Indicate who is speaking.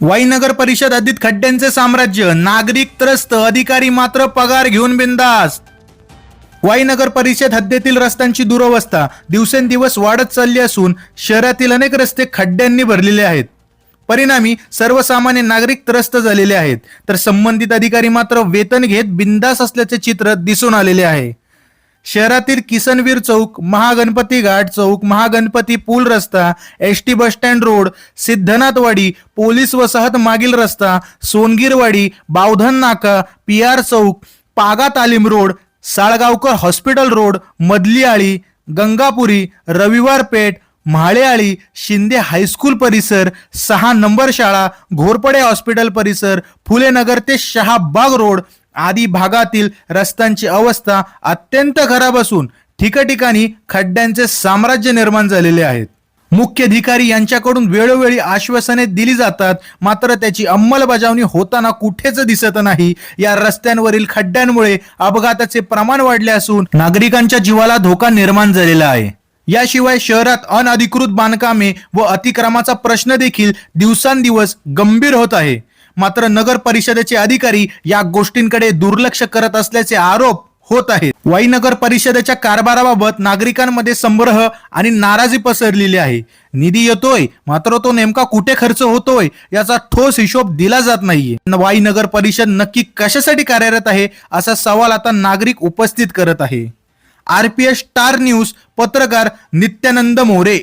Speaker 1: वाई नगर परिषद हद्दीत खड्ड्यांचे साम्राज्य नागरिक त्रस्त अधिकारी मात्र पगार घेऊन बिंदास्त वाई नगर परिषद हद्दीतील रस्त्यांची दुरवस्था दिवसेंदिवस वाढत चालली असून शहरातील अनेक रस्ते खड्ड्यांनी भरलेले आहेत. परिणामी सर्वसामान्य नागरिक त्रस्त झालेले आहेत. तर संबंधित अधिकारी मात्र वेतन घेत बिंदास असल्याचे चित्र दिसून आलेले आहे. शहरातील किसनवीर चौक महागणपती घाट चौक महागणपती पूल रस्ता S T bus stand road सिद्धनाथवाडी police वसाहत मागील रस्ता सोनगीरवाडी बावधन नाका पी आर चौक पागा तालीम रोड साळगावकर हॉस्पिटल रोड मधली आळी गंगापुरी रविवार पेठ म्हाळेआळी शिंदे हायस्कूल परिसर सहा नंबर शाळा घोरपडे हॉस्पिटल परिसर फुलेनगर ते शहाबाग रोड आदी भागातील रस्त्यांची अवस्था अत्यंत खराब असून ठिकठिकाणी खड्ड्यांचे साम्राज्य निर्माण झालेले आहेत. मुख्याधिकारी यांच्याकडून वेळोवेळी आश्वासने दिली जातात मात्र त्याची अंमलबजावणी होताना कुठेच दिसत नाही. या रस्त्यांवरील खड्ड्यांमुळे अपघाताचे प्रमाण वाढले असून नागरिकांच्या जीवाला धोका निर्माण झालेला आहे. याशिवाय शहरात अनधिकृत बांधकामे व अतिक्रमाचा प्रश्न देखील दिवसांदिवस गंभीर होत आहे. मात्र नगर परिषदेचे अधिकारी या गोष्टींकडे दुर्लक्ष करत असल्याचे आरोप होत आहेत. वाई नगर परिषदेच्या कारभाराबाबत नागरिकांमध्ये संभ्रह आणि नाराजी पसरलेली आहे. निधी येतोय मात्र तो नेमका कुठे खर्च होतोय याचा ठोस हिशोब दिला जात नाहीये. वाई नगर परिषद नक्की कशासाठी कार्यरत आहे असा सवाल आता नागरिक उपस्थित करत आहे. आरपीएस स्टार न्यूज पत्रकार नित्यानंद मोरे